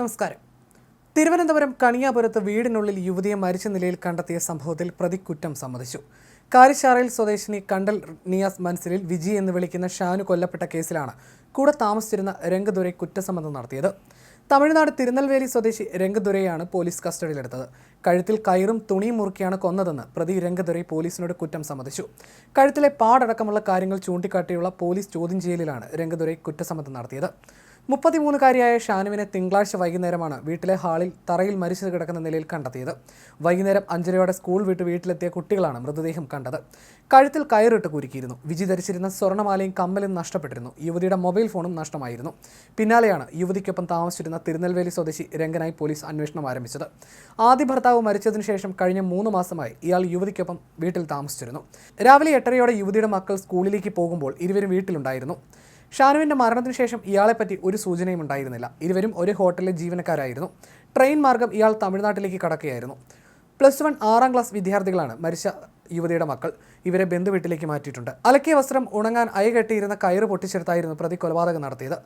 നമസ്കാരം. തിരുവനന്തപുരം കണിയാപുരത്ത് വീടിനുള്ളിൽ യുവതിയെ മരിച്ച നിലയിൽ കണ്ടെത്തിയ സംഭവത്തിൽ പ്രതി കുറ്റം സമ്മതിച്ചു. കാരിശാറയിൽ സ്വദേശിനി കണ്ടൽ നിയാസ് മൻസിലിൽ വിജി എന്ന് വിളിക്കുന്ന ഷാനു കൊല്ലപ്പെട്ട കേസിലാണ് കൂടെ താമസിച്ചിരുന്ന രംഗദുരൈ കുറ്റസമ്മതം നടത്തിയത്. തമിഴ്നാട് തിരുനെൽവേലി സ്വദേശി രംഗദുരയാണ് പോലീസ് കസ്റ്റഡിയിലെടുത്തത്. കഴുത്തിൽ കയറും തുണിയും മുറുക്കിയാണ് കൊന്നതെന്ന് പ്രതി രംഗദുരൈ പോലീസിനോട് കുറ്റം സമ്മതിച്ചു. കഴുത്തിലെ പാടടക്കമുള്ള കാര്യങ്ങൾ ചൂണ്ടിക്കാട്ടിയുള്ള പോലീസ് ചോദ്യം ചെയ്യലിലാണ് രംഗദുരൈ കുറ്റസമ്മതം നടത്തിയത്. മുപ്പത്തിമൂന്നുകാരിയായ ഷാനുവിനെ തിങ്കളാഴ്ച വൈകുന്നേരമാണ് വീട്ടിലെ ഹാളിൽ തറയിൽ മരിച്ചു കിടക്കുന്ന നിലയിൽ കണ്ടെത്തിയത്. വൈകുന്നേരം അഞ്ചരയോടെ സ്കൂൾ വിട്ട് വീട്ടിലെത്തിയ കുട്ടികളാണ് മൃതദേഹം കണ്ടത്. കഴുത്തിൽ കയറിട്ട് കുരുക്കിയിരുന്നു. വിജി ധരിച്ചിരുന്ന സ്വർണമാലയും കമ്മലും നഷ്ടപ്പെട്ടിരുന്നു. യുവതിയുടെ മൊബൈൽ ഫോണും നഷ്ടമായിരുന്നു. പിന്നാലെയാണ് യുവതിക്കൊപ്പം താമസിച്ചിരുന്ന തിരുനെൽവേലി സ്വദേശി രംഗനായി പോലീസ് അന്വേഷണം ആരംഭിച്ചത്. ആദ്യ ഭർത്താവ് മരിച്ചതിനു ശേഷം കഴിഞ്ഞ മൂന്ന് മാസമായി ഇയാൾ യുവതിക്കൊപ്പം വീട്ടിൽ താമസിച്ചിരുന്നു. രാവിലെ എട്ടരയോടെ യുവതിയുടെ മക്കൾ സ്കൂളിലേക്ക് പോകുമ്പോൾ ഇരുവരും വീട്ടിലുണ്ടായിരുന്നു. ഷാനുവിന്റെ മരണത്തിന് ശേഷം ഇയാളെപ്പറ്റി ഒരു സൂചനയും ഉണ്ടായിരുന്നില്ല. ഇരുവരും ഒരു ഹോട്ടലിലെ ജീവനക്കാരായിരുന്നു. ട്രെയിൻ മാർഗം ഇയാൾ തമിഴ്നാട്ടിലേക്ക് കടക്കുകയായിരുന്നു. പ്ലസ് വൺ ആറാം ക്ലാസ് വിദ്യാർത്ഥികളാണ് മരിച്ച യുവതിയുടെ മക്കൾ. ഇവരെ ബന്ധുവീട്ടിലേക്ക് മാറ്റിയിട്ടുണ്ട്. അലക്കിയ വസ്ത്രം ഉണങ്ങാൻ അയകെട്ടിയിരുന്ന കയറ് പൊട്ടിച്ചെടുത്തായിരുന്നു പ്രതി കൊലപാതകം നടത്തിയത്.